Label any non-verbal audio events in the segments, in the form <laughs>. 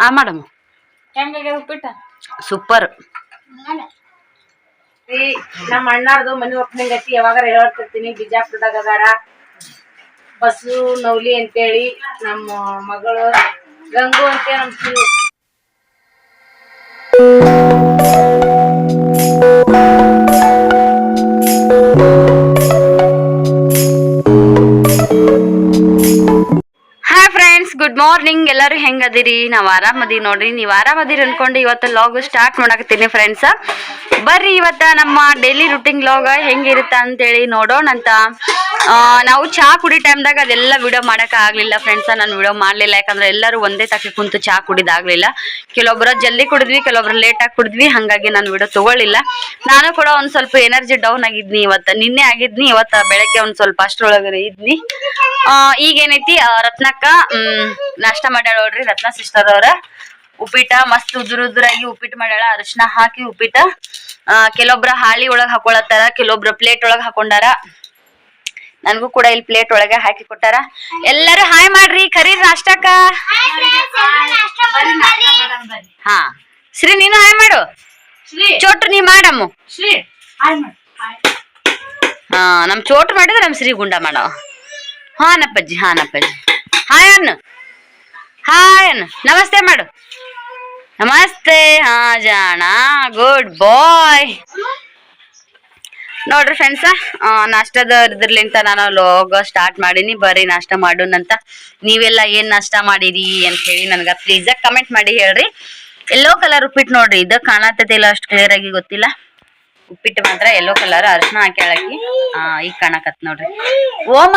ಹಾ ಮಾಡಮ್ಮ ಹೆಂಗಾಗ್ಯದ ಉಪ್ಪಿಟ್ಟ? ಸೂಪರ್. ಈ ನಮ್ಮ ಅಣ್ಣಾರ್ದು ಮನಿ ಓಪನಿಂಗ್ ಐತಿ ಯಾವಾಗಾರ ಹೇಳ್ತಿರ್ತೀನಿ ಬಿಜಾಪುರದಾಗ ಅದಾರ. ಬಸ್ಸು ನೌಲಿ ಅಂತೇಳಿ ನಮ್ಮ ಮಗಳು ಗಂಗು ಅಂತ ನಮ್ಮ ಮಾರ್ನಿಂಗ್ ಎಲ್ಲರೂ ಹೆಂಗದಿರಿ ನಾವ್ ಆರಾಮದೀವಿ ನೋಡ್ರಿ. ನೀವ್ ಆರಾಮದಿರಿ ಅನ್ಕೊಂಡು ಇವತ್ತು ಲಾಗ್ ಸ್ಟಾರ್ಟ್ ಮಾಡಕತ್ತೀನಿ ಫ್ರೆಂಡ್ಸ್ ಬರ್ರಿ ಇವತ್ತ ನಮ್ಮ ಡೈಲಿ ರುಟೀನ್ ಲಾಗ್ ಹೆಂಗಿರುತ್ತ ನೋಡೋಣ ಅಂತ ನಾವು ಚಹಾ ಕುಡಿ ಟೈಮ್ದಾಗ ಅದೆಲ್ಲ ವಿಡಿಯೋ ಮಾಡಕ್ ಆಗ್ಲಿಲ್ಲ ಫ್ರೆಂಡ್ಸ್ ನಾನು ವಿಡಿಯೋ ಮಾಡ್ಲಿಲ್ಲ. ಯಾಕಂದ್ರೆ ಎಲ್ಲರೂ ಒಂದೇ ತಕ್ಕೆ ಕುಂತು ಚಹಾ ಕುಡಿದಾಗ್ಲಿಲ್ಲ ಕೆಲವೊಬ್ರ ಜಲ್ದಿ ಕುಡಿದ್ವಿ ಕೆಲವೊಬ್ರು ಲೇಟ್ ಆಗಿ ಕುಡಿದ್ವಿ. ಹಂಗಾಗಿ ನಾನು ವಿಡಿಯೋ ತಗೊಳ್ಳಿಲ್ಲ. ನಾನು ಕೂಡ ಒಂದ್ ಸ್ವಲ್ಪ ಎನರ್ಜಿ ಡೌನ್ ಆಗಿದ್ನಿ ಇವತ್ತ. ನಿನ್ನೆ ಆಗಿದ್ನಿ ಇವತ್ತ ಬೆಳಗ್ಗೆ ಒಂದ್ ಸ್ವಲ್ಪ ಅಷ್ಟರೊಳಗೆ ಇದ್ನಿ. ಆ, ಈಗೇನೈತಿ ಆ, ರತ್ನಕ್ಕ ಹ್ಮ್ ನಾಷ್ಟ ಮಾಡ್ಯಾಳ ನೋಡ್ರಿ ರತ್ನ ಸಿಸ್ಟರ್ ಅವ್ರ. ಉಪ್ಪಿಟ್ಟ ಮಸ್ತ್ ಉದುರು ಉದುರಾಗಿ ಉಪ್ಪಿಟ್ಟು ಮಾಡ್ಯಾಳ. ಅರಿಶಿನ ಹಾಕಿ ಉಪ್ಪಿಟ ಕೆಲವೊಬ್ರ ಹಾಳಿ ಒಳಗ್ ಹಾಕೊಳತ್ತಾರ ಕೆಲವೊಬ್ರ ಪ್ಲೇಟ್ ಒಳಗ್ ಹಾಕೊಂಡಾರ. ನನ್ಗೂ ಕೂಡ ಇಲ್ಲಿ ಪ್ಲೇಟ್ ಒಳಗೆ ಹಾಕಿ ಕೊಟ್ಟಾರ. ಎಲ್ಲರೂ ಹಾಯ್ ಮಾಡ್ರಿ ಕರೀರಿ ನಾಷ್ಟಕ್ಕ. ಹಾ. ಶ್ರೀ ನೀನು ಹಾಯ್ ಮಾಡು. ಶ್ರೀ. ಚೋಟ್ರು ನೀ ಮಾಡಮ್ಮ. ಶ್ರೀ ಹಾಯ್ ಮಾಡು. ಹಾಯ್ ಹಾ ನಮ್ ಚೋಟು ಮಾಡಿದ್ರೆ ನಮ್ ಶ್ರೀ ಗುಂಡ ಮಾಡವ ಹಾನಪ್ಪಜ್ಜಿ ಹಾನಪ್ಪಜ್ಜಿ ಹಾಯ್ ಅನ್ನು ಹಾಯ್ ಅನ್ನು ನಮಸ್ತೆ ಮಾಡು. ನಮಸ್ತೆ ಹಾ ಜಾಣ. ಗುಡ್ ಬಾಯ್ ನೋಡ್ರಿ ಫ್ರೆಂಡ್ಸ ನಾಷ್ಟದ ಇದ್ರಲಿಂತ ನಾನು ಲೋಗ ಸ್ಟಾರ್ಟ್ ಮಾಡೀನಿ. ಬರ್ರಿ ನಾಷ್ಟ ಮಾಡೋಣಂತ. ನೀವೆಲ್ಲ ಏನ್ ನಾಷ್ಟ ಮಾಡಿರಿ ಅಂತ ಹೇಳಿ ನನ್ಗ ಪ್ಲೀಸ್ ಕಮೆಂಟ್ ಮಾಡಿ ಹೇಳ್ರಿ. ಎಲ್ಲೋ ಕಲರ್ ಉಪ್ಪಿಟ್ಟು ನೋಡ್ರಿ. ಇದು ಕಾಣತೈತಿ ಇಲ್ಲ ಅಷ್ಟು ಕ್ಲಿಯರ್ ಆಗಿ ಗೊತ್ತಿಲ್ಲ. ಉಪ್ಪಿಟ್ಟು ಮಾತ್ರ ಎಲ್ಲೋ ಕಲರ್ ಅರ್ಶನ ಹಾಕಿ ಹಾಕಿ ಆ, ಈಗ ಕಾಣಕತ್ ನೋಡ್ರಿ. ಓಮ,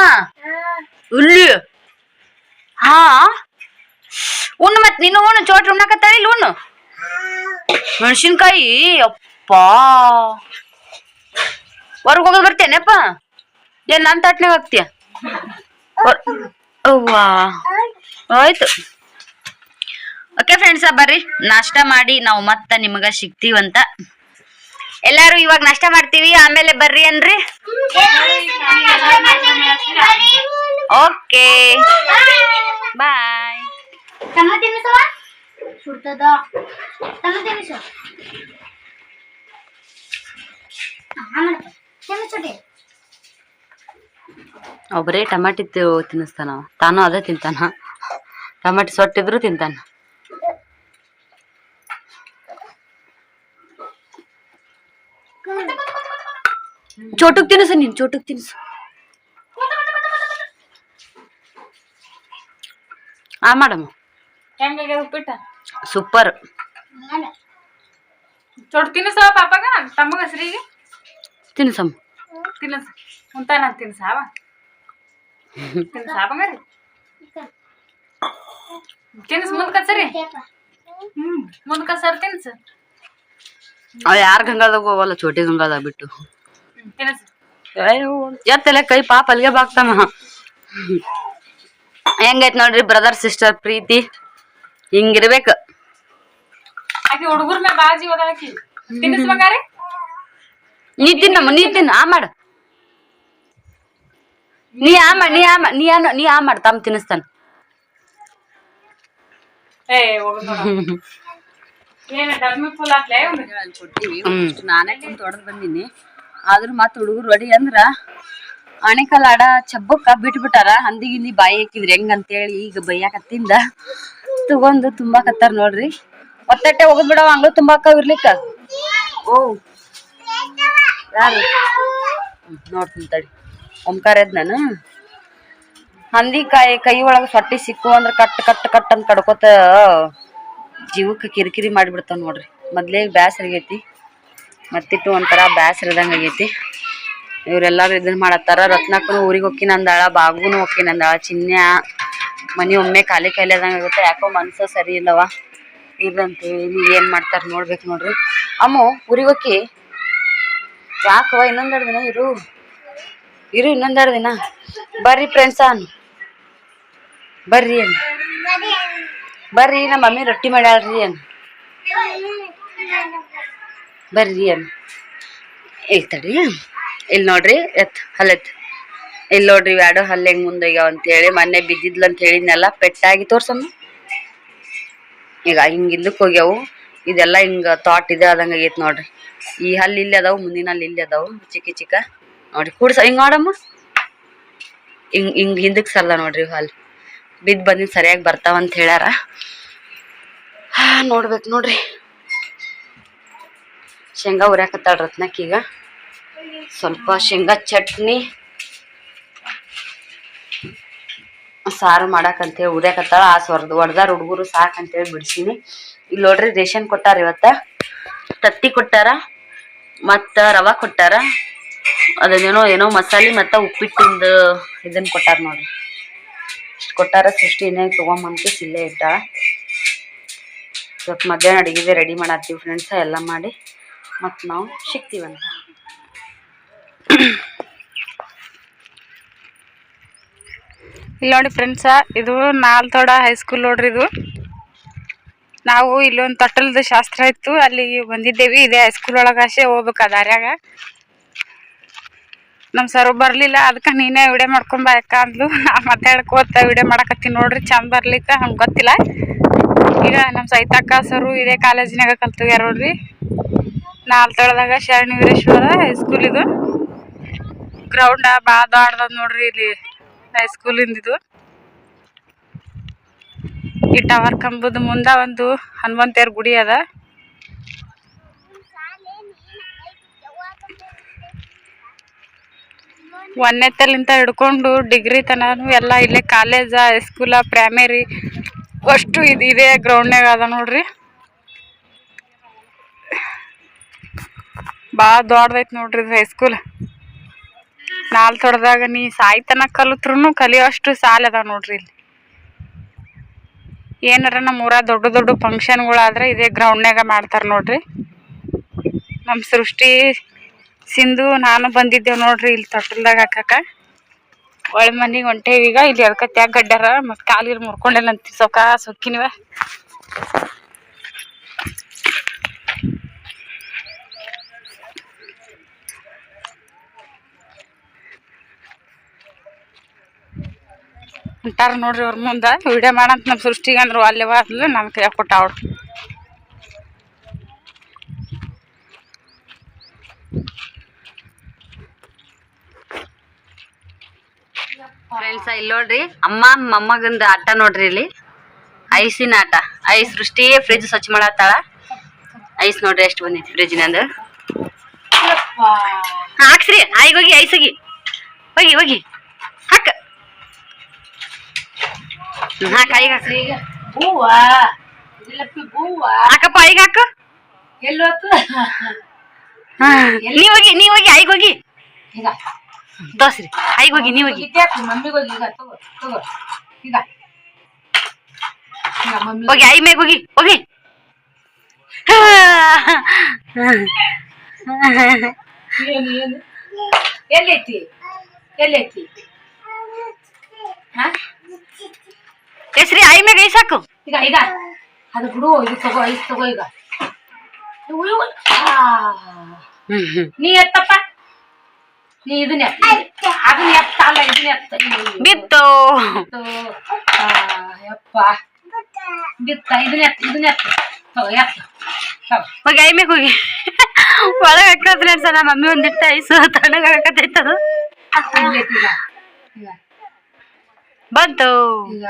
ಉಲ್ಲಿ. ಹಾ? ಉಣ್ಣು ಮತ್ ನೀನು ಉಣ್ಣು, ಚೋಟ್ ಉಣ್ಣಕತ್ತಾಳ ಇಲ್ಲಿ ಉಣ್ಣು. ಮೆಣಸಿನ್ಕಾಯಿ ಅಪ್ಪಾ ಹೊರಗ್ ಹೋಗಿ ಬರ್ತೇನೆಪ್ಪ. ಏನ್ ನನ್ ತಟ್ನೆ ಹೋಗ್ತೀಯ? ಆಯ್ತು. ಓಕೆ ಫ್ರೆಂಡ್ಸ ಬರ್ರಿ. ನಾಷ್ಟ ಮಾಡಿ ನಾವು ಮತ್ತ ನಿಮಗ ಸಿಗ್ತೀವಂತ. ಎಲ್ಲಾರು ಇವಾಗ ನಾಷ್ಟ ಮಾಡ್ತೀವಿ, ಆಮೇಲೆ ಬರ್ರಿ ಅನ್ರಿ ಓಕೆ ಬಾಯ್ ಸುಡ್ತದ. ಒಬ್ಬರೇ ಟಮಾಟಿ ತಿನ್ನಿಸ್ತಾನ ಅವ. ತಾನು ಅದೇ ತಿಂತಾನ. ಟಮಾಟಿ ಸೊಟ್ಟಿದ್ರು ತಿಂತಾನ. ಚೋಟುಕ್ ತಿನ್ನಿಸು ನೀನ್ ಚೋಟುಕ್ ತಿನ್ನಿಸು. ಆ ಮಾಡಮ್ಮ. ಉಪ್ಪಿಟ್ಟ? ಸೂಪರ್. ಚೊಟ್ ತಿನ್ನಿಸವ ಪಾಪಾಗ ತಮ್ಮಗ ಶ್ರೀಗೆ ತಿನ್ಸಮ್ಮ. ತಿನ್ನಸ ನಾನು ತಿನ್ಸಾವ? ತಿನ್ಸಾವಂಗಾರಿ ತಿನ್ಸ ಮುಂದ್ಕ ಸರಿ. ಹ್ಮ್ ಮುಂದ್ಕ ಸರ್ ತಿನ್ಸ. ಅವ ಯಾರ ಗಂಗಾದಾಗ ಹೋಗಲ್ಲ ಚೋಟಿ ಗಂಗಾದಾಗ ಬಿಟ್ಟು. ತಿನ್ಸ. ಎತ್ತಲೆ ಕೈ ಪಾಪ ಅಲ್ಲಿಗೆ ಬಾಗ್ತಾನ ಹೆಂಗೈತ್ ನೋಡ್ರಿ ಬ್ರದರ್ ಸಿಸ್ಟರ್ ಪ್ರೀತಿ? ಹಿಂಗಿರ್ಬೇಕು. ಆಕಿ ಹುಡುಗರ ಮೇಲೆ ಬಾಜಿ ಓದಾಕಿ ತಿನ್ನಿಸ್ ಬಂಗಾರಿ ನೀ ತಿನ್ನಮ್ಮ ನೀ ತಿನ್ನ ಆ ಮಾಡ. ನೀ ಆ ಮಾಡ ನೀ ಆ ಮಾಡ್ ನೀ ಆ ನೀ ಆ ಮಾಡ ತಮ್ಮ ತಿನ್ನಿಸ್ತಾನ. ನಾನೇ ಕುಂತ ಬಂದಿನಿ ಬಂದೀನಿ. ಆದ್ರೂ ಮತ್ತ ಹುಡುಗರು ಹೊಡಿ ಅಂದ್ರ ಆಣೆಕಲ್ ಆಡ ಚಬ್ಬಕ್ಕ ಬಿಟ್ಬಿಟ್ಟಾರ. ಹಂದಿ ಗಿಂದಿ ಬಾಯಿ ಹಾಕಿದ್ರಿ ಹೆಂಗ್ ಅಂತೇಳಿ ಈಗ ಬೈಯಾಕತ್ತಿಂದ. ತಗೊಂಡು ತುಂಬಾಕತ್ತಾರ ನೋಡ್ರಿ. ಒತ್ತಟ್ಟೆ ಹೋಗದ್ ಬಿಡವ ಹಂಗ ತುಂಬಾಕ ಇರ್ಲಿಕ್ಕ. ಓ ಯಾರು? ನೋಡ್ತೀನಿ ತಡಿ. ಓಂಕಾರ ನಾನು. ಹಂದಿ ಕಾಯಿ ಕೈ ಒಳಗೆ ಸೊಟ್ಟಿ ಸಿಕ್ಕು ಅಂದ್ರ ಕಟ್ ಕಟ್ ಕಟ್ ಅಂತ ಕಡ್ಕೋತ, ಜೀವಕ್ಕೆ ಕಿರಿಕಿರಿ ಮಾಡಿಬಿಡ್ತಾವ ನೋಡ್ರಿ. ಮೊದ್ಲೇ ಬ್ಯಾಸರ ಆಗೈತಿ. ಮತ್ತಿಟ್ಟು ಒಂಥರ ಬ್ಯಾಸರ ಇದಂಗ ಆಗೈತಿ. ಇವರೆಲ್ಲರೂ ಇದನ್ನ ಮಾಡತ್ತಾರ. ರತ್ನಕ್ಕೂ ಊರಿಗೆ ಹೋಗ್ಕಿನ ಅಂದಾಳ ಬಾಗುನು ಹೋಗ್ಕಿನ ನಂದಾಳ, ಚಿನ್ಯ, ಮನಿ ಒಮ್ಮೆ ಖಾಲಿ ಖಾಲಿ ಆದಂಗೆ ಆಗುತ್ತೆ ಯಾಕೋ ಮನಸ್ಸು ಸರಿ ಇಲ್ಲವ? ಇಲ್ಲಂತೇಳಿ ಏನು ಏನ್ ಮಾಡ್ತಾರ ನೋಡ್ಬೇಕು ನೋಡ್ರಿ. ಅಮ್ಮ, ಊರಿಗೆ ಹೋಗಿ ಯಾಕವ ಇನ್ನೊಂದೆರಡು ದಿನ ಇರು. ಇರು ಇನ್ನೊಂದೆರಡು ದಿನ. ಬರ್ರಿ ಫ್ರೆಂಡ್ಸ ಬರ್ರಿ ಅನ್ ಬರ್ರಿ, ನಮ್ಮ ಮಮ್ಮಿ ರೊಟ್ಟಿ ಮಾಡ್ಯಾಳ್ರಿ ಅನ್ ಬರ್ರಿ ಅನ್ ಇಲ್ಲಿ ತಡಿ ಇಲ್ಲಿ ನೋಡ್ರಿ, ಎತ್ ಹಲ್ಲೆತ್ ಇಲ್ಲಿ ನೋಡ್ರಿ ಎರಡು ಹಲ್ಲೆ ಹೆಂಗ್ ಮುಂದೋಗ್ಯಾವ ಅಂತ ಹೇಳಿ ಮೊನ್ನೆ ಬಿದ್ದಿದ್ಲು ಅಂತ ಹೇಳಿದ್ನಲ್ಲ, ಪೆಟ್ಟಾಗಿ ತೋರ್ಸಮ್ಮ. ಈಗ ಹಿಂಗೆ ಹೋಗ್ಯಾವು. ಇದೆಲ್ಲ ಹಿಂಗ ತಾಟ್ ಇದೆ, ಆದಂಗ ಆಗೈತ್ ನೋಡ್ರಿ. ಈ ಹಲ್ಲಿ ಇಲ್ಲಿ ಅದಾವು, ಮುಂದಿನ ಹಲ್ಲಿ ಇಲ್ಲಿ ಅದಾವು, ಚಿಕ್ಕ ಚಿಕ್ಕ. ನೋಡ್ರಿ, ಕೂಡ್ಸ, ಹಿಂಗ್ ನೋಡಮ್ಮ ಹಿಂಗ್ ಹಿಂಗ್ ಹಿಂದಕ್ ಸರ್ದ ನೋಡ್ರಿ ಹಲ್. ಬಿದ್ದು ಬಂದಿದ್ ಸರಿಯಾಗಿ ಬರ್ತಾವ ಅಂತ ಹೇಳ್ಯಾರ. ಹಾ, ನೋಡ್ಬೇಕು ನೋಡ್ರಿ. ಶೇಂಗಾ ಉರ್ಯಾಕತ್ತಾಳ ರತ್ನಕ್ ಈಗ. ಸ್ವಲ್ಪ ಶೇಂಗಾ ಚಟ್ನಿ. ಸಾರು ಮಾಡಾಕಂತೇಳಿ ಉರ್ಯಾಕತ್ತಾಳ, ಆ ಸ್ವರ್ದ, ಹೊಡ್ದಾರ ಹುಡುಗರು ಸಾಕಂತೇಳಿ ಬಿಡ್ಸೀನಿ. ನೋಡ್ರಿ ರೇಷನ್ ಕೊಟ್ಟಾರ ಇವತ್ತ. ತತ್ತಿ ಕೊಟ್ಟಾರ, ಮತ್ತ ರವಾ ಕೊಟ್ಟಾರ, ಅದನ್ನೇನೋ ಏನೋ ಮಸಾಲೆ ಮತ್ತ ಉಪ್ಪಿಟ್ಟಿಂದ ಇದನ್ನ ಕೊಟ್ಟಾರ ನೋಡ್ರಿ. ಇಷ್ಟು ಕೊಟ್ಟಾರ ಸೃಷ್ಟಿ ಇನ್ನೇ ತಗೊಂಬಂತ ಇಲ್ಲೇ ಇಟ್ಟಾಳ ಸ್ವಲ್ಪ ಮಧ್ಯಾಹ್ನ ಅಡಿಗೆ ರೆಡಿ ಮಾಡತ್ತೀವಿ ಫ್ರೆಂಡ್ಸ ಎಲ್ಲ ಮಾಡಿ ಮತ್ತು ನಾವು ಸಿಗ್ತೀವಂತ ಇಲ್ಲಿ ನೋಡಿ ಫ್ರೆಂಡ್ಸ ಇದು ನಾಲ್ತೋಡ ಹೈಸ್ಕೂಲ್ ನೋಡ್ರಿ ಇದು. ನಾವು ಇಲ್ಲೊಂದು ತೊಟ್ಟಲ್ದ ಶಾಸ್ತ್ರ ಇತ್ತು, ಅಲ್ಲಿ ಬಂದಿದ್ದೇವಿ, ಇದೇ ಹೈಸ್ಕೂಲ್ ಒಳಗೆ ಅಷ್ಟೇ ಹೋಗ್ಬೇಕು ದಾರ್ಯಾಗ. ನಮ್ಮ ಸರ್ ಬರಲಿಲ್ಲ ಅದಕ್ಕೆ ನೀನೇ ವಿಡಿಯೋ ಅಕ್ಕ ಅಂದ್ಲು. <laughs> ನಾ ಮಾತಾಡ್ಕೋತ ವಿಡಿಯೋ ಮಾಡಕತ್ತೀನಿ ನೋಡ್ರಿ, ಚಂದ ಬರ್ಲಿಕ್ಕೆ ಹಂಗೆ ಗೊತ್ತಿಲ್ಲ. ಈಗ ನಮ್ಮ ಸೈತಕ್ಕ ಸರು ಇದೇ ಕಾಲೇಜಿನಾಗ ಕಲ್ತಿದ್ಯಾರ ನೋಡ್ರಿ. ನಾಲ್ತೊಳದಾಗ ಶರಣಿ ವೀರೇಶ್ವರ ಹೈಸ್ಕೂಲ್ ಇದು. ಗ್ರೌಂಡ ಭಾಳ ದೊಡ್ಡದ ನೋಡ್ರಿ ಇಲ್ಲಿ ಹೈಸ್ಕೂಲಿಂದ ಇದು ಈ ಟವರ್ ಕಂಬದ ಮುಂದ ಒಂದು ಹನುಮಂತೇರ್ ಗುಡಿ ಅದ. ಒಂದನೇತಲಿಂತ ಹಿಡ್ಕೊಂಡು ಡಿಗ್ರಿ ತನಕ ಎಲ್ಲ ಇಲ್ಲೇ ಕಾಲೇಜ ಹೈಸ್ಕೂಲ ಪ್ರೈಮರಿ ಅಷ್ಟು ಇದು ಇದೇ ಗ್ರೌಂಡ್ನಾಗ ಅದ ನೋಡ್ರಿ. ಭಾಳ ದೊಡ್ಡದೈತಿ ನೋಡ್ರಿ ಇದು ಹೈಸ್ಕೂಲ್ ನಾಲ್ ತೊಡ್ದಾಗ ನೀ ಸಾಯ್ತನ ಕಲಿತ್ರು ಕಲಿಯೋಷ್ಟು ಸಾಲ ಅದಾವ ನೋಡ್ರಿ ಇಲ್ಲಿ. ಏನಾರ ನಮ್ಮ ಊರ ದೊಡ್ಡ ದೊಡ್ಡ ಇದೇ ಗ್ರೌಂಡ್ನಾಗ ಮಾಡ್ತಾರೆ ನೋಡ್ರಿ. ನಮ್ಮ ಸೃಷ್ಟಿ ಸಿಂಧು, ನಾನು ಬಂದಿದ್ದೇವೆ ನೋಡ್ರಿ ಇಲ್ಲಿ ತೊಟ್ಟಲ್ದಾಗ ಹಾಕಾಕ. ಒಳ ಮನೆಗೆ ಈಗ. ಇಲ್ಲಿ ಅದಕ್ಕೆ ತ್ಯಾಗ ಗಡ್ಡಾರ, ಮತ್ತು ಕಾಲಿಗೆ ಮುರ್ಕೊಂಡೆಲ್ಲ ಅಂತೀವಿ ಸೊಕ್ಕ ಸೊಕ್ಕಿನಿವ. ಹೊಂಟಾರ ನೋಡ್ರಿ ಅವ್ರ ಮುಂದೆ. ವಿಡಿಯೋ ಮಾಡಂತ ನಮ್ಮ ಸೃಷ್ಟಿಗೆ ಅಂದ್ರು ಅಲ್ಲೇ ಬಾರ್ದು ನನ್ನ ಕೈ ಕೊಟ್ಟ ಅವ್ರು. ಫ್ರೆಂಡ್ಸ ಇಲ್ಲಿ ನೋಡ್ರಿ ಅಮ್ಮ ಮೊಮ್ಮಗಂದ ಆಟ ನೋಡ್ರಿ ಇಲ್ಲಿ. ಐಸಿನ ಆಟ. ಐಸ್ ಸೃಷ್ಟಿ ಫ್ರಿಜ್ ಸ್ವಚ್ಛ ಮಾಡತ್ತಾಳ. ಐಸ್ ನೋಡ್ರಿ ಎಷ್ಟು ಬಂದೈತಿ ಫ್ರಿಜ್ನಂದು ಹಾಕ್ಸ್ರಿ ಆಯ್ಗೋಗಿ ಹೋಗಿ ಐಸ್ ಹೋಗಿ. ಹೋಗಿ ಹೋಗಿ. ಹಾಕ್ ಐಗ್ ಹಾಕ್ರಿ ಈಗ? ಹೂವ ಜಿಲಪಿ ಹೂವ ಹಾಕಪ್ಪ ಐಗ್ ಹಾಕ. ಎಲ್ಲೋತು? ನೀವ್ ಹೋಗಿ ನೀವ್ ಹೋಗಿ ಐಗ್ ಹೋಗಿ. ಈಗ. ದೋಸ್ರಿ ಐಗ್ ಹೋಗಿ ನೀವ್ ಹೋಗಿ. ಇದ್ಯಾಕೆ ಮಮ್ಮಿಗೆ ಹೋಗಿ ಈಗ ತಗೋ ತಗೋ ಈಗ. ಈಗ ಮಮ್ಮಿ ಹೋಗಿ ಐ ಮ್ಯಾಗ ಹೋಗಿ ಹೋಗಿ. ಏನು ಏನು? ಎಲ್ಲೈತಿ? ಎಲ್ಲೈತಿ? ಹಾ? ಹೆಸ್ರಿ ಐ ಮ್ಯಾಗ ಐಸ್ ಹಾಕು ಈಗ ಈಗ. ಅದು ಬಿಡು ಇದು ತಗೋ ಐಸ್ ತಗೋ ಈಗ. ನೀ ಎತ್ತಪ್ಪ. ನೀ ಇದನ್ನ ಅದು ಅದನ್ನ ಎತ್ತ ಅಲ್ಲ ಇದನ್ನ ಎತ್ತ. ಬಿತ್ತು. ಯಪ್ಪ. ಬಿತ್ತ ಇದನ್ನ ಎತ್ತ ಇದನ್ನ ಎತ್ತ. ತಗೋ ಎತ್ತ. ಹೋಗಿ ಐ ಮ್ಯಾಗ ಹೋಗಿ. ಒಳಗೆ ಹಾಕೋ ಫ್ರೆಂಡ್ಸ್ ನಮ್ಮ ಮಮ್ಮಿ ಒಂದಿಟ್ಟ ಐಸು ತಣ್ಣಗೆ ಹಾಕತೈತದು ಈಗ. ಬಂತು. ಈಗ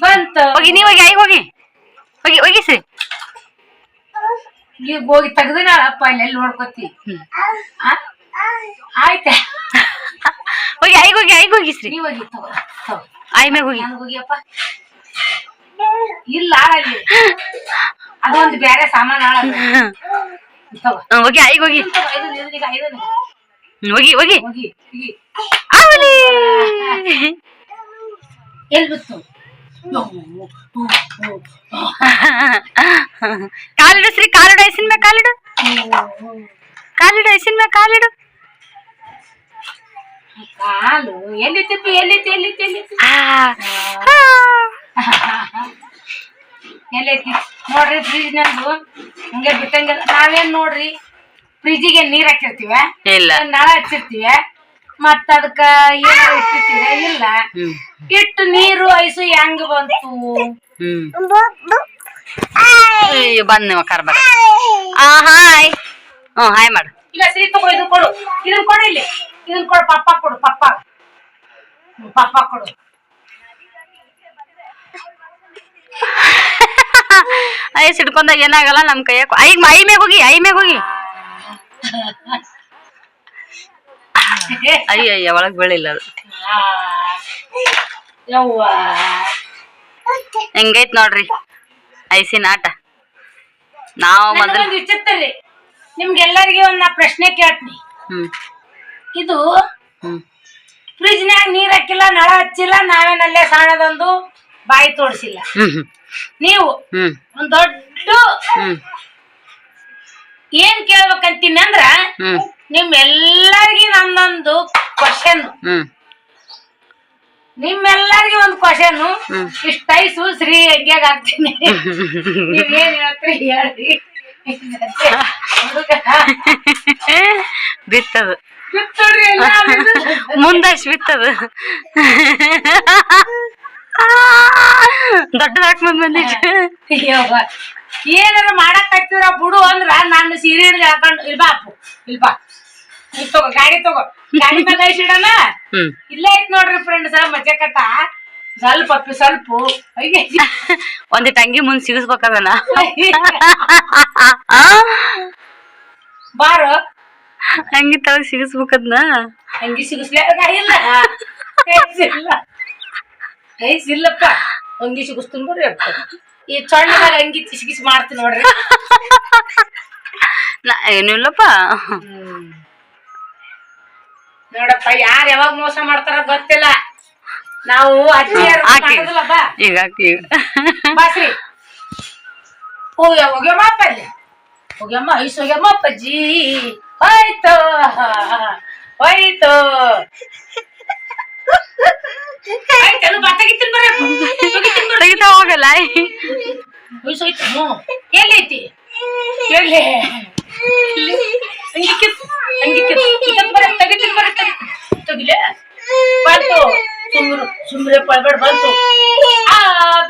ಬಂತು. ಹೋಗಿ ನೀ ಹೋಗಿ ಐಗ್ ಹೋಗಿ. ಹೋಗಿ ಹೋಗಿ ಸರಿ ಈಗ ಹೋಗಿ ತೆಗ್ದಿನಾಳಪ್ಪ ಇಲ್ಲಿ ಎಲ್ಲಿ ನೋಡ್ಕೊತಿ ಆ? ಆಯ್ತಾ? ಹೋಗಿ ಐಗ್ ಹೋಗಿ ಐಗ್ ಹೋಗಿ ಸ್ರೀ ನೀವ್ ಹೋಗಿ ತಗೋ ತಗೋ. ಐ ಮ್ಯಾಗ ಹೋಗಿ. ನಾನು ಹೋಗಿಯಪ್ಪ. ಇಲ್ಲ ಅಲ್ಲಿ. ಅದೊಂದು ಬೇರೆ ಸಾಮಾನು ಆಳ ತಗೋ. ಹೋಗಿ ಐಗ್ ಹೋಗಿ. ತಗೋ, ಹೋಗಿ ಹೋಗಿ. ಹೋಗಿ ಹೋಗಿ. ಆವಲಿ. <laughs> ಎಲ್ಲಿ ಬಿತ್ತು ಕಾಲಿಡು ಶ್ರೀ ಕಾಲಿಡು ಐಸಿನ ಮೇಲೆ ಕಾಲಿಡು. ಕಾಲಿಡು ಐಸಿನ ಮೇಲೆ ಕಾಲಿಡು. ಕಾಲು ಎಲ್ಲಿತ್ತು ಎಲ್ಲಿತ್ತು ಎಲ್ಲಿ ಆ, ಆ. ಎಲ್ಲೈತಿ? ನೋಡ್ರಿ ಫ್ರಿಜ್ ನಂದು ಹಂಗೆ ಬಿಟ್ಟಂಗೆ ನಾವೇನ್ ನೋಡ್ರಿ? ಫ್ರಿಜ್ಗೆ ನೀರ್ ಹಾಕಿರ್ತೀವ? ಇಲ್ಲ. ನಳ ಹಚ್ಚಿರ್ತೀವ? ಮತ್ತ ಅದಕ್ಕ ಏನೋ ಇಲ್ಲ. ಇಟ್ಟು ನೀರು ಐಸು ಹೆಂಗ್ ಬಂತು? ಅಯ್ಯೋ ಬಂದ್ ನೀವು ಕರ್ಬ ಬರ ಆ ಹಾಯ್. ಹ್ಞೂ ಹಾಯ್ ಮಾಡು. ಇಲ್ಲ ಸರಿ ತಗೋ ಇದನ್ ಕೊಡು. ಇದನ್ ಕೊಡು ಇಲ್ಲಿ. ಇದನ್ ಕೊಡು ಪಪ್ಪ ಕೊಡು ಪಪ್ಪ. ಪಪ್ಪ ಕೊಡು. ಅಯ್ಯ ಸಿಡ್ಕೊಂಡಾಗ ಏನಾಗಲ್ಲ ನಮ್ ಕೈಯಾಗ ಐ ಐ ಮೇಗ್ ಹೋಗಿ ಐ ಮೇಗ್ ಹೋಗಿ. <laughs> ಅಯ್ಯ ಅಯ್ಯ ಒಳಗ್ ಬೆಳಿಲ್ಲ ಅದು. ಹೆಂಗೈತ್ ನೋಡ್ರಿ ಐಸಿನ ಆಟ. ನಾವು ಮೊದಲು ವಿಚಿತ್ರ ನಿಮ್ಗೆಲ್ಲರಿಗೆ ಒಂದ್ ನಾ ಪ್ರಶ್ನೆ ಕೇಳ್ತೀನಿ. ಹ್ಮ್. ಇದು ಫ್ರಿಜ್ ಫ್ರಿಜ್ನ್ಯಾಗ ನೀರ್ ಹಾಕಿಲ್ಲ ನಳ ಹಚ್ಚಿಲ್ಲ ನಾವೇನಲ್ಲೇ ಸಣ್ಣದೊಂದು ಬಾಯಿ ತೋಡ್ಸಿಲ್ಲ. ಹ್ಮ್. ನೀವು ಹ್ಮ್. ಒಂದ್ ದೊಡ್ಡ ಹ್ಮ್. ಏನ್ ಕೇಳ್ಬೇಕಂತೀನಿ ಅಂದ್ರ ಹ್ಮ್. ನಿಮ್ಮೆಲ್ಲರಿಗೂ ನಂದೊಂದು ಕ್ವಶನ್ ನಿಮ್ಮೆಲ್ಲರಿಗೆ ಒಂದು ಕ್ವಶನ್. ಇಷ್ಟ ಐಸು ಶ್ರೀ ಹೆಗ್ಯಾಗ ಆಗ್ತೀನಿ ನೀವೇನ್ ಹೇಳ್ತೀರಿ ಹೇಳ್ರಿ ಬಿತ್ತದು. ಮುಂದಷ್ಟು ಬಿತ್ತದು. ದೊಡ್ಡ ಬಂದ್ ಬಂದಿತ್ತು. ಅಯ್ಯವ್ವ. ಏನಾರ ಮಾಡಕ್ ಹಾಕ್ತೀರ ಬಿಡು ಅಂದ್ರ ನಾನು ಸೀರೆ ಹಿಡಿದು ಹಾಕೊಂಡು ಇಲ್ ಬಾ ಅಪ್ಪು? ಇಲ್ ತಗೋ ಗಾಡಿ ತಗೋ. ಗಾಡಿ <laughs> ಮೇಲೆ ಇಡೋಣ? ಇಲ್ಲೇ ಐತ್ ನೋಡ್ರಿ ಫ್ರೆಂಡ್ಸ್ ಮಜ್ಜೆ ಕಟ್ಟ. ಸ್ವಲ್ಪ ಅಪ್ಪಿ ಸ್ವಲ್ಪ. ಒಂದ್ ತಂಗಿ ಮುಂದ್ ಸಿಗಿಸ್ಬೇಕದನ? ಬಾರೋ. ಹಂಗಿ ತಾವ್ ಸಿಗಿಸ್ಬೇಕದ್ನ? ಹಂಗಿ ಸಿಗಿಸ್ಲಾಗ ಇಲ್ಲ. ಇಲ್ಲ ಐಸ್ ಇಲ್ಲಪ್ಪ ಅಂಗಿ ಸಿಗಿಸ್ತೀನಿ ಬರ್ರಿ ಈ ಸಣ್ಣದಾಗ ಹಂಗಿ ಸಿಗಿಸಿ ಮಾಡ್ತೀನಿ ನೋಡ್ರಿ. ನಾ ಏನಿಲ್ಲಪ್ಪ. ನೋಡಪ್ಪ ಯಾರು ಯಾವಾಗ ಮೋಸ ಮಾಡ್ತಾರ ಗೊತ್ತಿಲ್ಲ. ನಾವು ಅಜ್ಜಿ ಈಗ ಬಾಸ್ರಿ. ಹೋಗ್ಯ ಹೋಗ್ಯಮ್ಮ ಅಪ್ಪ ಅಲ್ಲಿ ಹೋಗ್ಯಮ್ಮ ಐಸ್ ಹೋಗ್ಯಮ್ಮ ಅಪ್ಪಾಜಿ. ಹೋಯ್ತು. ಹೋಯ್ತು. ತೆಗಿತಾ ಹೋಗಲ್ಲ. ಐಸ್ ಹೋಯ್ತು ಎಲ್ಲೈತಿ ಎಲ್ಲಿ? ಸುಮ್ರೆ ಬಂತು. ಆ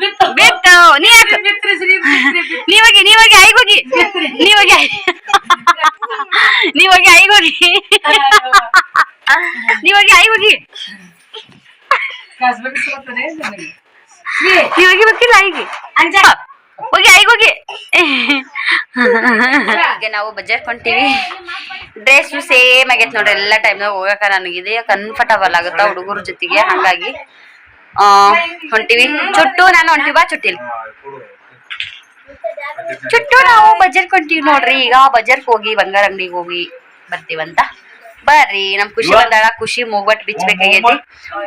ಬಿತ್ತು. ಬಿತ್ತು. ನೀ ಯಾಕೆ ಬಿತ್ರಿ ಶ್ರೀ ಬಿತ್ರಿ ಬಿತ್ರಿ. ನೀವಾಗಿ ನೀವಾಗಿ ಐಗೋಗಿ. ಹೋಗಿ ನೀವಾಗಿ ಐಗೋಗಿ. ನೀವಾಗಿ ಐಗೋಗಿ. ಹೋಗಿ ನೀವಾಗಿ ನೀವಾಗಿ ಗೊತ್ತಿಲ್ಲ ಐಗಿ. ಅಂಜ. ಹೋಗಿ ಐಗೋಗಿ. ಈಗ ನಾವು ಬಜಾರ್ ಕೊಂತೀವಿ ಡ್ರೆಸ್ ಸೇಮ್ ಆಗೈತೆ ನೋಡ್ರಿ ಎಲ್ಲ ಟೈಮ್ನಾಗ ಹೋಗಕ ನನಗಿದೆ ಕಂಫರ್ಟಬಲ್ ಆಗುತ್ತಾ ಹುಡುಗರ ಜೊತೆಗೆ ಹಂಗಾಗಿ. ಹೊಂಟಿವಿ. ಚುಟ್ಟು ನಾನು ಹೊಂಟಿವ ಚುಟ್ಟಿಲ್ ಚುಟ್ಟು ನಾವು ಬಜರ್ ಕೊಂಟಿವಿ ನೋಡ್ರಿ. ಈಗ ಬಜಾರ್ಕ್ ಹೋಗಿ ಬಂಗಾರ ಅಂಗಡಿಗೆ ಹೋಗಿ ಬರ್ತೀವಂತ ಬರ್ರಿ ನಮ್ ಖುಷಿ ಬಂದಾಗ ಖುಷಿ ಮೂಗ್ಬಟ್ ಬಿಚ್ಚಬೇಕಾಗೈತಿ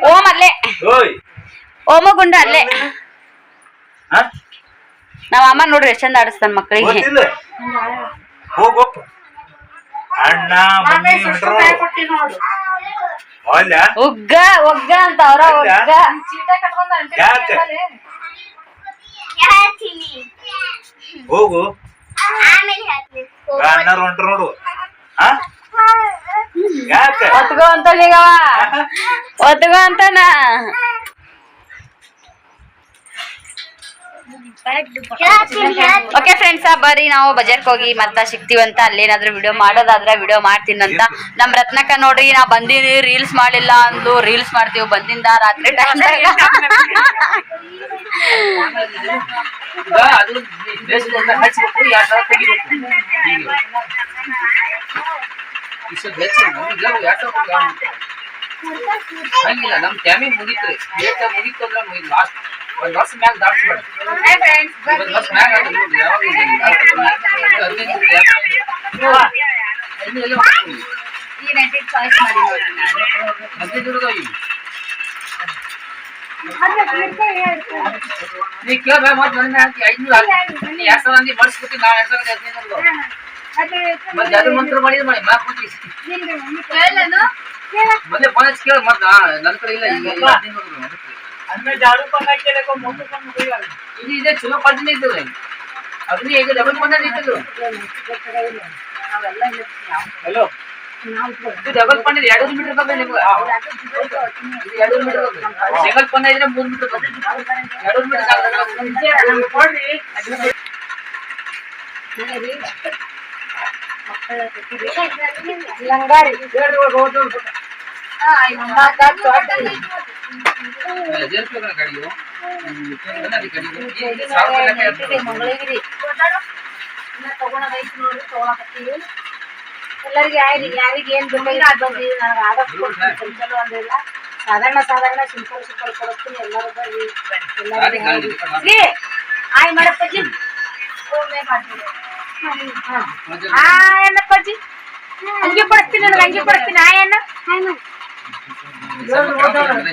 ಓಮ್ ಅಲ್ಲೇ. ಓಯ್. ಓಮ ಗುಂಡ ಅಲ್ಲೇ. ಹಾ? ನಾವ್ ಅಮ್ಮ ನೋಡ್ರಿ ಎಷ್ಟ್ ಚಂದ ಆಡಿಸ್ತಾನ ಮಕ್ಕಳಿಗೆ ಅಣ್ಣ ಮಮ್ಮಿ ಹೊಂಟ್ರು ನೋಡು ಅಲ್ಲ ಒಗ್ಗ? ಒಗ್ಗ ಅಂತ ಅವ್ರ ಒಗ್ಗ? ಹೋಗು. ಆಮೇಲೆ ಹೇಳ್ತೀನಿ ಅಣ್ಣಾರು ಹೊಂಟ್ರು ನೋಡು. ಹಾ ಯಾಕೆ? ಒತ್ಗೋ ಅಂತ ಒತ್ಗೋ ಅಂತಾನ ಓಕೆ ಫ್ರೆಂಡ್ಸ್ ಬರ್ರಿ, ನಾವು ಬಜಾರ್ಕ್ ಹೋಗಿ ಮತ್ತೆ ಸಿಗ್ತೀವಂತ. ಅಲ್ಲೇನಾದ್ರೂ ವಿಡಿಯೋ ಮಾಡೋದಾದ್ರೆ ವಿಡಿಯೋ ಮಾಡ್ತೀನಂತ ನಮ್ ರತ್ನಕ್ಕ ನೋಡ್ರಿ ನಾ ಬಂದೀನಿ ರೀಲ್ಸ್ ಮಾಡಿಲ್ಲ ಅಂದು. ರೀಲ್ಸ್ ಮಾಡ್ತೀವಿ, ಬಂದಿಂದ ರಾತ್ರಿ ಟೈಮ್. ಹಂಗಿಲ್ಲ, ನಮ್ ಟೈಮಿಂಗ್ ಮುಗೀತ್ರಿ. ಮುಗೀತು ಅಂದ್ರೆ ಲಾಸ್ಟ್ ಒಂದ್ ವರ್ಷ ಮ್ಯಾಗ ದಾಟ್ಸ್ಬೇಡ. ಒಂದ್ ವರ್ಷ ಮ್ಯಾಗ. ನೀ ಕೇಳ ಮತ್ತೆ ನನ್ನ ಹಾಕಿ ಐದ್ನೂರ ಎರಡ್ ಸಾವಿರ ಅಂದಿ ಮಾಡಿಸ್ಬಿಟ್ಟು ನಾ ಎರಡ್ ಸಾವಿರದ ಹದಿನೈದು ಮತ್ತೆ ಅದು ಮಂತ್ರ ಮಾಡಿದ್ ಮಾಡಿ ಮ್ಯಾಪ್ ಕೊಟ್ಟಿ ಮೊನ್ನೆ ಫೋನ್ ಹಚ್ಚಿ ಕೇಳು ಮತ್ತೆ ನನ್ನ ಕಡೆ ಇಲ್ಲ ಈಗ ಇಲ್ಲ, ಹದಿನೈದು ಹುಡುಗ ಅದಕ್ಕೆ. ಇದು ಇದೆ ಚಲೋ ಕ್ವಾಲಿಟಿನೇ ಇದ್ದವು ಅದನ್ನೇ ಈಗ ಡಬಲ್ ಪನ್ನ ನಿಂತಿದ್ದು ಹಲೋ ಇದು ಡಬಲ್ ಪನ್ನ ಇದೆ ಎರಡು ಮೀಟರ್ ಬೇಕು ನಿಮ್ಗೆ ಇದು ಎರಡು ಮೀಟರ್ ಬೇಕು ಸಿಂಗಲ್ ಪನ್ನ ಇದ್ರೆ ಮೂರು ಮೀಟರ್ ಬೇಕು ಎರಡು ಮೀಟರ್ ಕೊಡ್ರಿ ಲಂಗಾರಿ ಜೇರ್ಸ್ಬೇಕಲ್ಲ ಗಾಡಿಯು ಏನಾದಿ ಮಂಗಳಗಿರಿ ತಗೊಳದೈತಿ ನೋಡ್ರಿ ತಗೊಳಕತ್ತೀವಿ ಎಲ್ಲರಿಗೆ ಯಾರಿಗೆ ಯಾರಿಗೆ ಏನ್ ಬೇಕಾಗಿ ಬಂದಿ ನನಗೆ ಆದಷ್ಟು ಕೊಡ್ತೀನಿ. ಚಲೋ ಅಂದಿಲ್ಲ ಸಾಧಾರಣ ಸಾಧಾರಣ ಸಿಂಪಲ್ ಸಿಂಪಲ್ ಕೊಡ್ತೀನಿ ಎಲ್ಲರೂ ಬರ್ರಿ. ಎಲ್ಲರಿಗೆ ಆಯ್ ಮಾಡಪ್ಪಜ್ಜಿ ಒಮ್ಮೆ ಮಾಡ್ತೀನಿ. ಹಾ. ಆ ಏನಪ್ಪಜ್ಜಿ ಅಂಗಿ ಕೊಡಿಸ್ತೀನಿ ನನಗೆ ಅಂಗಿ ಕೊಡಿಸ್ತೀನಿ ಆ ಏನ ಕೊಡಂಗಿಲ್ಲ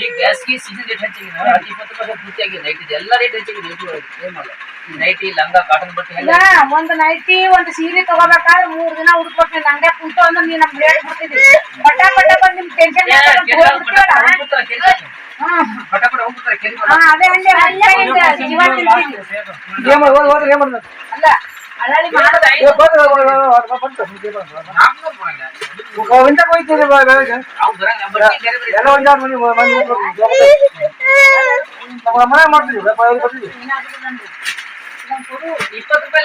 ನೈಟ್ ಸೀಸನ್ ರೇಟ್ ಇಪ್ಪತ್ತು ಇದೆ ಎಲ್ಲ ರೇಟ್ ನೈಟಿ ಒಳಗೆ ಏನ್ ಮಾಡಲ್ಲ ನೈಟಿ ಲಂಗ ಕಾಟನ್ ಬಟ್ಟೆ ಒಂದ್ ನೈಟಿ ಒಂದ್ ಸೀರೆ ತಗೋಬೇಕಾದ್ರೆ ಮೂರ್ ದಿನ ಉಡ್ಕೊಡ್ತೀನಿ ಹಂಗೆ ಕುಂತು ಅಂದ್ರೆ ನೀನ್ ನಮ್ಗೆ ರೇಟ್ ಬಿಡ್ತಿದ್ವಿ ಪಟ ಪಟ ಬಂದ್ ನಿಮ್ ಟೆನ್ಷನ್ ಅದೇ ಹಂಗೆ ಅಲ್ಲೇ ಜೀವ ಅಲ್ಲ ಇಪ್ಪತ್ತು ರೂಪಾಯಿ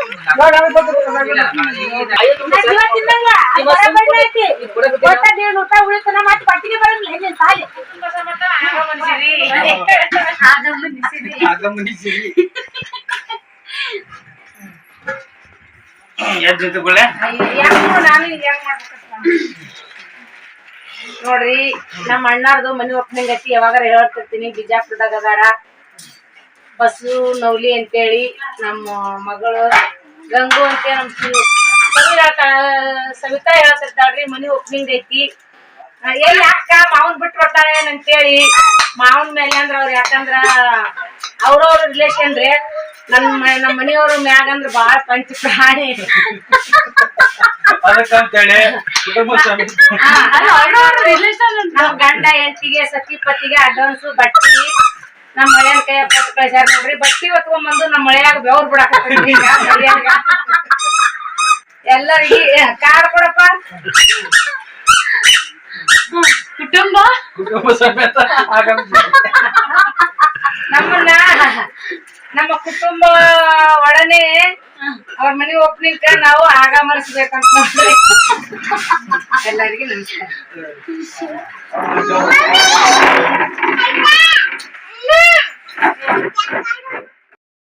ನೋಡ್ರಿ, ನಮ್ಮ ಅಣ್ಣಾರ್ದು ಮನಿ ಓಪನಿಂಗ್ ಐತಿ ಯಾವಾಗಾರ ಹೇಳ್ತಿರ್ತೀನಿ. ಬಿಜಾಪುರದಾಗ ಅದಾರ. ಬಸ್ಸು ನೌಲಿ ಅಂತೇಳಿ ನಮ್ಮ ಮಗಳು ಗಂಗು ಅಂತ ಅಂತೀವಿ ಸವಿತಾ ಹೇಳ್ತಿರ್ತಾಳ್ರಿ ಮನಿ ಓಪನಿಂಗ್ ಐತಿ. ಎಲ್ಲಿ ಅಕ್ಕ ಮಾವನ್ ಬಿಟ್ಟು ಬರ್ತಾಳೆ ಅಂತೇಳಿ. ಮಾವನ್ ಮೇಲೆ ಅಂದ್ರ ಅವ್ರ ಯಾಕಂದ್ರ ಅವ್ರವ್ರ ರಿಲೇಷನ್ ರೀ. ನನ್ ನಮ್ ನಮ್ಮ ಮನೆಯವ್ರ ಮ್ಯಾಗ ಅಂದ್ರ ಬಾಳ ಪಂಚ ಪ್ರಾಣಿ. ಅದಕ್ಕಂತೇಳಿ ಕುಟುಂಬ ಸಮೇತ ನಮ್ ಗಂಡ ಹೆಂಡತಿಗೆ ಸತಿ ಪತಿಗೆ ಅಡ್ವಾನ್ಸ್ ಬಟ್ಟಿ ನಮ್ ಮಳೆಯನ್ ಕೈ ಕೊಟ್ಟು ಕಳಿಸ್ಯಾರ ನೋಡ್ರಿ. ಬಟ್ಟಿ ಹೊತ್ಕೊಂಡ್ ಬಂದು ನಮ್ ಮಳೆಯಾಗ ಬೆವ್ರ್ ಬಿಡಾಕತ್ತೀವಿ ಈಗ ಮಳ್ಯಾಗ. ಎಲ್ಲರಿಗೆ ಕಾರ್ ಕೊಡಪ್ಪ. ಕುಟುಂಬ? ಕುಟುಂಬ ಸಮೇತ ನಮ್ಮನ್ನ ನಮ್ಮ ಕುಟುಂಬ ಒಡನೆ ಅವ್ರ ಮನೆ ಓಪನಿಂಗ್ ನಾವು ಆಗಮನಿಸ್ಬೇಕಂತ ನೋಡ್ರಿ. ಎಲ್ಲರಿಗೂ ನಮಸ್ಕಾರ. Mom!